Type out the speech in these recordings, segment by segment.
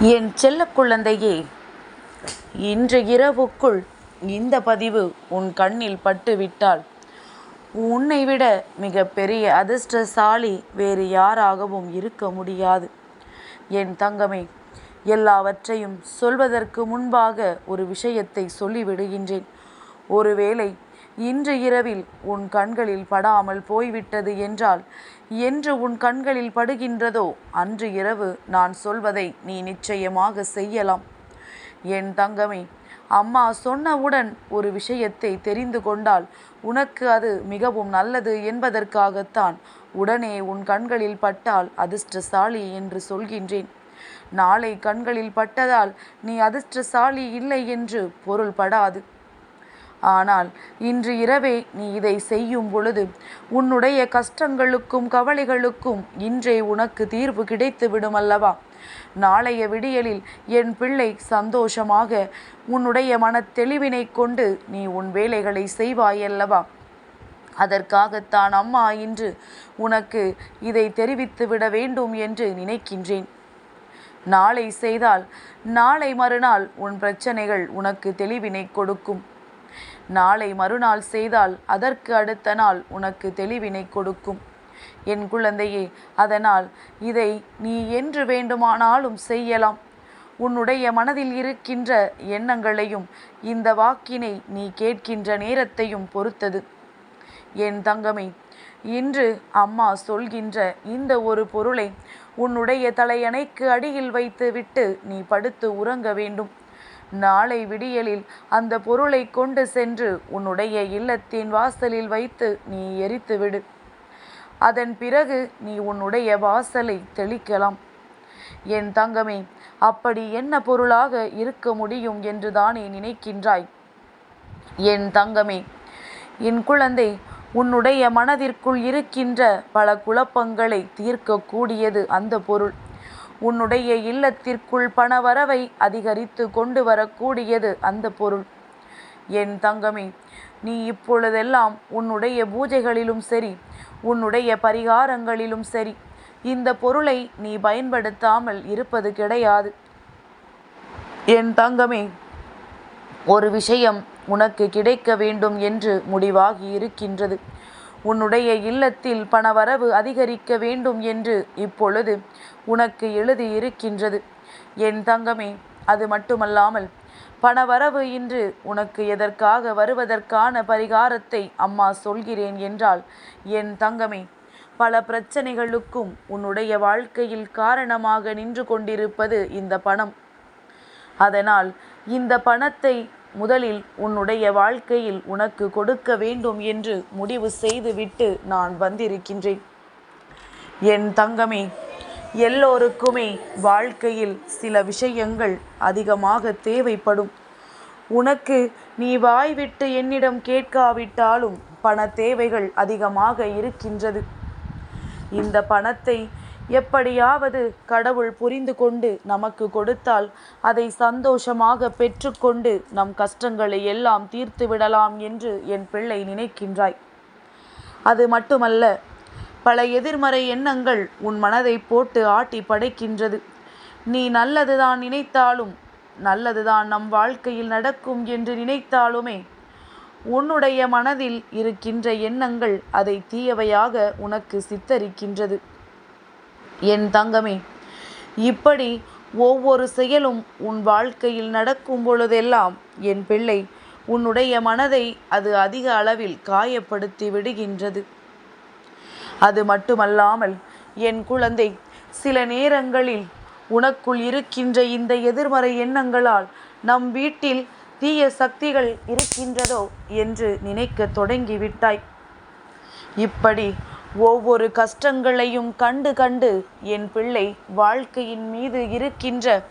என் செல்ல குழந்தையே இன்று இரவுக்குள் இந்த பதிவு உன் கண்ணில் பட்டுவிட்டால் உன்னை விட மிக பெரிய அதிர்ஷ்டசாலி வேறு யாராகவும் இருக்க முடியாது. என் தங்கமே எல்லாவற்றையும் சொல்வதற்கு முன்பாக ஒரு விஷயத்தை சொல்லிவிடுகின்றேன். ஒருவேளை இன்று இரவில் உன் கண்களில் படாமல் போய்விட்டது என்றால் என்று உன் கண்களில் படுகின்றதோ அன்று இரவு நான் சொல்வதை நீ நிச்சயமாக செய்யலாம். என் தங்கமே அம்மா சொன்னவுடன் ஒரு விஷயத்தை தெரிந்து கொண்டால் உனக்கு அது மிகவும் நல்லது என்பதற்காகத்தான் உடனே உன் கண்களில் பட்டால் அதிர்ஷ்டசாலி என்று சொல்கின்றேன். நாளை கண்களில் பட்டதால் நீ அதிர்ஷ்டசாலி இல்லை என்று பொருள்படாது. ஆனால் இன்று இரவே நீ இதை செய்யும் பொழுது உன்னுடைய கஷ்டங்களுக்கும் கவலைகளுக்கும் இன்றே உனக்கு தீர்வு கிடைத்து விடும் அல்லவா? நாளைய விடியலில் என் பிள்ளை சந்தோஷமாக உன்னுடைய மனத்தெளிவினை கொண்டு நீ உன் வேலைகளை செய்வாயல்லவா அதற்காகத்தான் அம்மா இன்று உனக்கு இதை தெரிவித்து விட வேண்டும் என்று நினைக்கின்றேன். நாளை செய்தால் நாளை மறுநாள் உன் பிரச்சனைகள் உனக்கு தெளிவினை கொடுக்கும். நாளை மறுநாள் செய்தால் அதற்கு அடுத்த நாள் உனக்கு தெளிவினை கொடுக்கும். என் குழந்தையே அதனால் இதை நீ என்று வேண்டுமானாலும் செய்யலாம். உன்னுடைய மனதில் இருக்கின்ற எண்ணங்களையும் இந்த வாக்கினை நீ கேட்கின்ற நேரத்தையும் பொறுத்தது. என் தங்கமே இன்று அம்மா சொல்கின்ற இந்த ஒரு பொருளை உன்னுடைய தலையணைக்கு அடியில் வைத்துவிட்டு நீ படுத்து உறங்க வேண்டும். நாளை விடியலில் அந்த பொருளை கொண்டு சென்று உன்னுடைய இல்லத்தின் வாசலில் வைத்து நீ எரித்துவிடு அதன் பிறகு நீ உன்னுடைய வாசலை தெளிக்கலாம். என் தங்கமே அப்படி என்ன பொருளாக இருக்க முடியும் என்று தானே நினைக்கின்றாய்? என் தங்கமே என் குழந்தை உன்னுடைய மனதிற்குள் இருக்கின்ற பல குழப்பங்களை தீர்க்கக்கூடியது அந்த பொருள். உன்னுடைய இல்லத்திற்குள் பணவரவை அதிகரித்து கொண்டு வரக்கூடியது அந்த பொருள். என் தங்கமே நீ இப்பொழுதெல்லாம் உன்னுடைய பூஜைகளிலும் சரி உன்னுடைய பரிகாரங்களிலும் சரி இந்த பொருளை நீ பயன்படுத்தாமல் இருப்பது கிடையாது. என் தங்கமே ஒரு விஷயம் உனக்கு கிடைக்க வேண்டும் என்று முடிவாகி இருக்கின்றது உன்னுடைய இல்லத்தில் பணவரவு அதிகரிக்க வேண்டும் என்று இப்பொழுது உனக்கு எழுதியிருக்கின்றது என் தங்கமே அது மட்டுமல்லாமல் பணவரவு இன்று உனக்கு எதற்காக வருவதற்கான பரிகாரத்தை அம்மா சொல்கிறேன் என்றால் என் தங்கமே பல பிரச்சனைகளுக்கும் உன்னுடைய வாழ்க்கையில் காரணமாக நின்று கொண்டிருப்பது இந்த பணம். அதனால் இந்த பணத்தை முதலில் உன்னுடைய வாழ்க்கையில் உனக்கு கொடுக்க வேண்டும் என்று முடிவு செய்துவிட்டு நான் வந்திருக்கின்றேன். என் தங்கமே எல்லோருக்குமே வாழ்க்கையில் சில விஷயங்கள் அதிகமாக தேவைப்படும். உனக்கு நீ வாய்விட்டு என்னிடம் கேட்காவிட்டாலும் பண தேவைகள் அதிகமாக இருக்கின்றது. இந்த பணத்தை எப்படியாவது கடவுள் புரிந்து கொண்டு நமக்கு கொடுத்தால் அதை சந்தோஷமாக பெற்றுக்கொண்டு நம் கஷ்டங்களை எல்லாம் தீர்த்து விடலாம் என்று என் பிள்ளை நினைக்கின்றாய். அது மட்டுமல்ல பல எதிர்மறை எண்ணங்கள் உன் மனதை போட்டு ஆட்டி படைக்கின்றது. நீ நல்லதுதான் நினைத்தாலும் நல்லதுதான் நம் வாழ்க்கையில் நடக்கும் என்று நினைத்தாலுமே உன்னுடைய மனதில் இருக்கின்ற எண்ணங்கள் அதை தீயவையாக உனக்கு சித்தரிக்கின்றது. என் தங்கமே இப்படி ஒவ்வொரு செயலும் உன் வாழ்க்கையில் நடக்கும் பொழுதெல்லாம் என் பிள்ளை உன்னுடைய மனதை அது அதிக அளவில் காயப்படுத்தி விடுகின்றது. அது மட்டுமல்லாமல் என் குழந்தை சில நேரங்களில் உனக்குள் இருக்கின்ற இந்த எதிர்மறை எண்ணங்களால் நம் வீட்டில் தீய சக்திகள் இருக்கின்றதோ என்று நினைக்க தொடங்கிவிட்டாய். இப்படி ஒவ்வொரு கஷ்டங்களையும் கண்டு கண்டு என் பிள்ளை வாழ்க்கையின் மீது இருக்கின்ற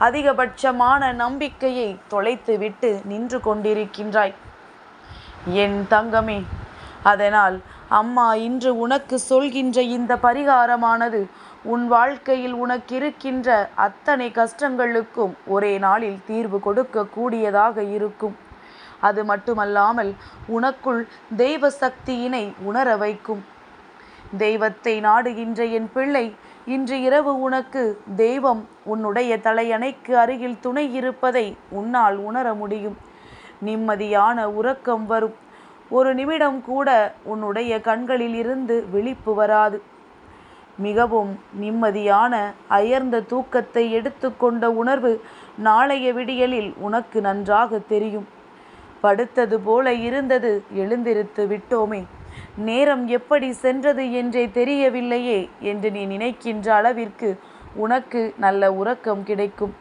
அதிகபட்சமான நம்பிக்கையை தொலைத்துவிட்டு நின்று கொண்டிருக்கின்றாய். என் தங்கமே அதனால் அம்மா இன்று உனக்கு சொல்கின்ற இந்த பரிகாரமானது உன் வாழ்க்கையில் உனக்கு இருக்கின்ற அத்தனை கஷ்டங்களுக்கும் ஒரே நாளில் தீர்வு கொடுக்கக்கூடியதாக இருக்கும். அது மட்டுமல்லாமல் உனக்குள் தெய்வ சக்தியினை உணர வைக்கும். தெய்வத்தை நாடுகின்ற என் பிள்ளை இன்று இரவு உனக்கு தெய்வம் உன்னுடைய தலையணைக்கு அருகில் துணை இருப்பதை உன்னால் உணர முடியும். நிம்மதியான உறக்கம் வரும். ஒரு நிமிடம் கூட உன்னுடைய கண்களில் இருந்து விழிப்பு வராது. மிகவும் நிம்மதியான அயர்ந்த தூக்கத்தை எடுத்துக்கொண்ட உணர்வு நாளைய விடியலில் உனக்கு நன்றாக தெரியும். படுத்தது போல இருந்தது எழுந்திருத்து விட்டோமே. நேரம் எப்படி சென்றது என்றே தெரியவில்லையே என்று நீ நினைக்கின்ற அளவிற்கு உனக்கு நல்ல உறக்கம் கிடைக்கும்.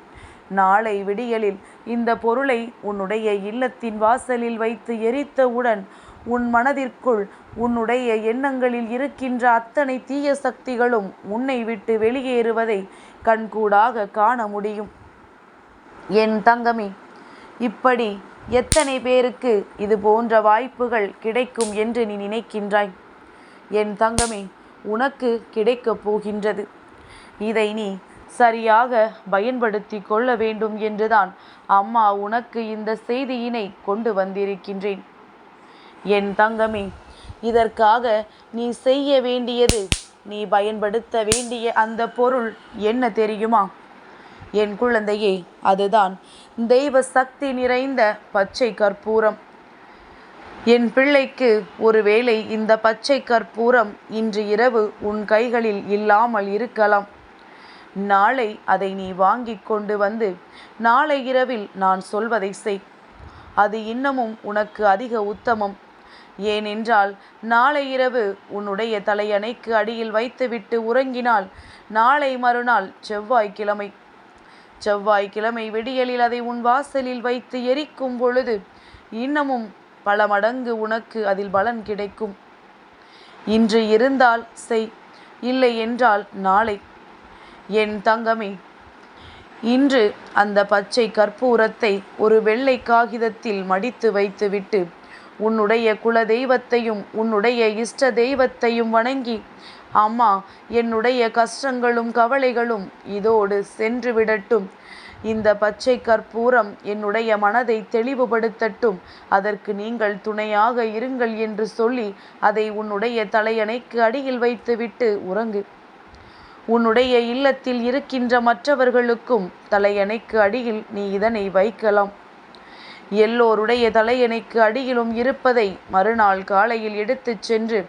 நாளை விடியலில் இந்த பொருளை உன்னுடைய இல்லத்தின் வாசலில் வைத்து எரித்தவுடன் உன் மனதிற்குள் உன்னுடைய எண்ணங்களில் இருக்கின்ற அத்தனை தீய சக்திகளும் உன்னை விட்டு வெளியேறுவதை கண்கூடாக காண முடியும். என் தங்கமே இப்படி எத்தனை பேருக்கு இது போன்ற வாய்ப்புகள் கிடைக்கும் என்று நீ நினைக்கின்றாய்? என் தங்கமே உனக்கு கிடைக்கப் போகின்றது. இதை நீ சரியாக பயன்படுத்தி கொள்ள வேண்டும் என்றுதான் அம்மா உனக்கு இந்த செய்தியினை கொண்டு வந்திருக்கின்றேன். என் தங்கமே இதற்காக நீ செய்ய வேண்டியது நீ பயன்படுத்த வேண்டிய அந்த பொருள் என்ன தெரியுமா? என் குழந்தையே அதுதான். தெய்வ சக்தி நிறைந்த பச்சை கற்பூரம். என் பிள்ளைக்கு ஒருவேளை இந்த பச்சை கற்பூரம் இன்று இரவு உன் கைகளில் இல்லாமல் இருக்கலாம். நாளை அதை நீ வாங்கி கொண்டு வந்து நாளை இரவில் நான் சொல்வதை செய். அது இன்னமும் உனக்கு அதிக உத்தமம். ஏனென்றால் நாளை இரவு உன்னுடைய தலையணைக்கு அடியில் வைத்துவிட்டு உறங்கினால் நாளை மறுநாள் செவ்வாய்க்கிழமை. செவ்வாய்க்கிழமை விடியலில் அதை உன் வாசலில் வைத்து எரிக்கும் பொழுது இன்னமும் பல மடங்கு உனக்கு அதில் பலன் கிடைக்கும். இன்று இருந்தால் செய் இல்லை என்றால் நாளை. என் தங்கமே இன்று அந்த பச்சை கற்பூரத்தை ஒரு வெள்ளை காகிதத்தில் மடித்து வைத்துவிட்டு உன்னுடைய குல தெய்வத்தையும் உன்னுடைய இஷ்ட தெய்வத்தையும் வணங்கி அம்மா என்னுடைய கஷ்டங்களும் கவலைகளும் இதோடு சென்று விடட்டும். இந்த பச்சை கற்பூரம் என்னுடைய மனதை தெளிவுபடுத்தட்டும். அதற்கு நீங்கள் துணையாக இருங்கள் என்று சொல்லி அதை உன்னுடைய தலையணைக்கு அடியில் வைத்துவிட்டு உறங்கு. உன்னுடைய இல்லத்தில் இருக்கின்ற மற்றவர்களுக்கும் தலையணைக்கு அடியில் நீ இதனை வைக்கலாம். எல்லோருடைய தலையணைக்கு அடியிலும் இருப்பதை மறுநாள் காலையில் எடுத்துச் சென்று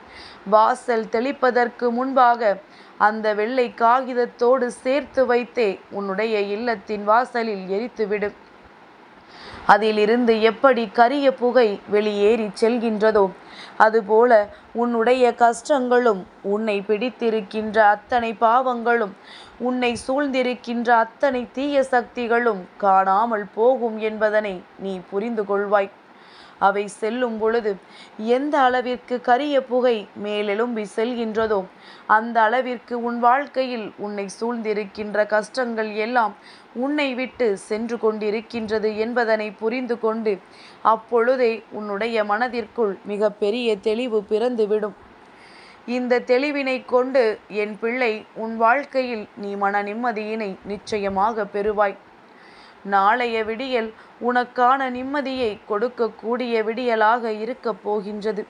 வாசல் தெளிப்பதற்கு முன்பாக அந்த வெள்ளை காகிதத்தோடு சேர்த்து வைத்தே உன்னுடைய இல்லத்தின் வாசலில் எரித்துவிடும் அதிலிருந்து எப்படி கரிய புகை வெளியேறி செல்கின்றதோ அதுபோல உன்னுடைய கஷ்டங்களும் உன்னை பிடித்திருக்கின்ற அத்தனை பாவங்களும் உன்னை சூழ்ந்திருக்கின்ற அத்தனை தீய சக்திகளும் காணாமல் போகும் என்பதனை நீ புரிந்து கொள்வாய் அவை செல்லும் பொழுது எந்த அளவிற்கு கரிய புகை மேலெலும்பி செல்கின்றதோ அந்த அளவிற்கு உன் வாழ்க்கையில் உன்னை சூழ்ந்திருக்கின்ற கஷ்டங்கள் எல்லாம் உன்னை விட்டு சென்று கொண்டிருக்கின்றது என்பதனை புரிந்து கொண்டு அப்பொழுதே உன்னுடைய மனதிற்குள் மிக பெரிய தெளிவு பிறந்துவிடும். இந்த தெளிவினை கொண்டு என் பிள்ளை உன் வாழ்க்கையில் நீ மன நிம்மதியினை நிச்சயமாக பெறுவாய். நாளைய விடியல் உனக்கான நிம்மதியை கொடுக்கக்கூடிய விடியலாக இருக்கப் போகின்றது.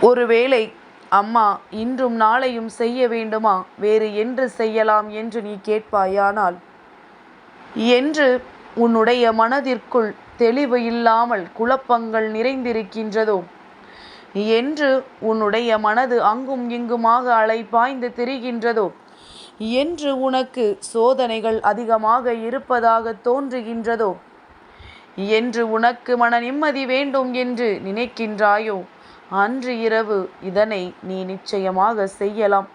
ஒருவேளை அம்மா இன்றும் நாளையும் செய்ய வேண்டுமா? வேறு என்று செய்யலாம் என்று நீ கேட்பாயானால் என்று உன்னுடைய மனதிற்குள் தெளிவு இல்லாமல் குழப்பங்கள் நிறைந்திருக்கின்றதோ? என்று உன்னுடைய மனது அங்கும் இங்குமாக அலைப்பாய்ந்து திரிகின்றதோ? என்று உனக்கு சோதனைகள் அதிகமாக இருப்பதாக தோன்றுகின்றதோ? என்று உனக்கு மன நிம்மதி வேண்டும் என்று நினைக்கின்றாயோ? அன்று இரவு இதனை நீ நிச்சயமாக செய்யலாம்.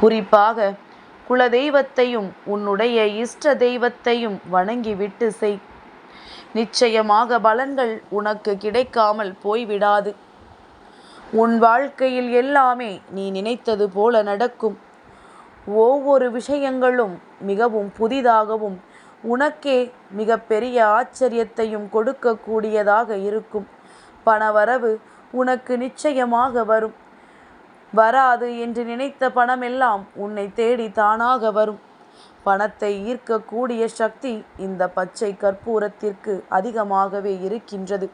குறிப்பாக குலதெய்வத்தையும் உன்னுடைய இஷ்ட தெய்வத்தையும் வணங்கிவிட்டு செய். நிச்சயமாக பலன்கள் உனக்கு கிடைக்காமல் போய்விடாது. உன் வாழ்க்கையில் எல்லாமே நீ நினைத்தது போல நடக்கும். ஒவ்வொரு விஷயங்களும் மிகவும் புதிதாகவும் உனக்கே மிக பெரிய ஆச்சரியத்தையும் கொடுக்கக்கூடியதாக இருக்கும். பணவரவு உனக்கு நிச்சயமாக வரும். வராது என்று நினைத்த பணமெல்லாம் உன்னை தேடி தானாக வரும். பணத்தை ஈர்க்கக்கூடிய சக்தி இந்த பச்சை கற்பூரத்திற்கு அதிகமாகவே இருக்கின்றது.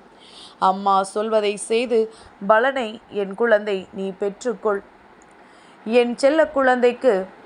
அம்மா சொல்வதை செய்து பலனை என் குழந்தை நீ பெற்றுக்கொள். என் செல்ல குழந்தைக்கு